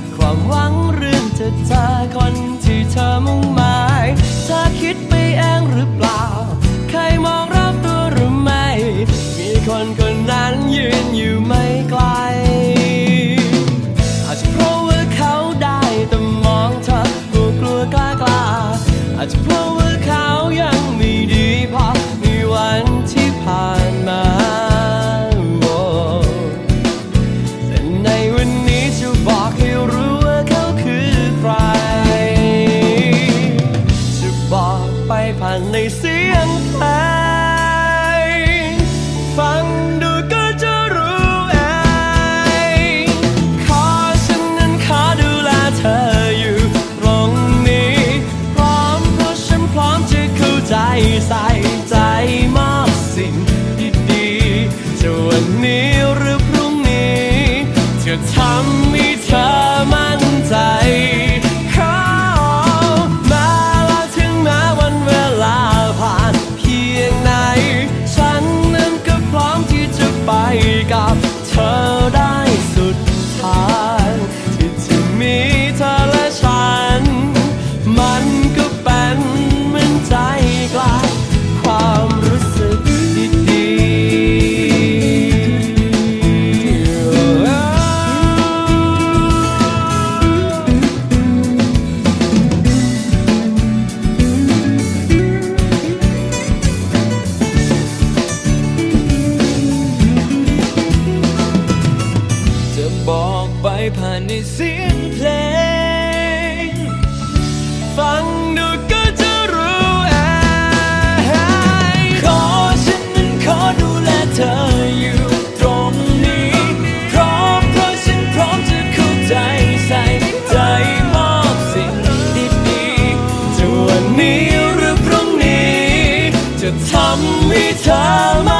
ดความหวังเรื่องจะเจอคนที่เธอมุ่ง สียงเพลงฟังดูก็จะรู้เองขอฉันนั้นขอดูแลเธออยู่ตรงนี้ พร้อมเพราะฉันพร้อมจะเข้าใจใส่ใจมอบสิ่งดีๆจะวันนี้หรือพรุ่งนี้จะทำให้เธอ ในเสียงเพลง ฟังดูก็จะรู้อาขอฉันนั้นขอดูแลเธออยู่ตรงนี้ พร้อเพราะฉันพร้อมจะเข้าใจใส่ใจมอบสิ่งดีๆจะวันนี้หรือพรุ่งนี้ จะทำให้เธอมา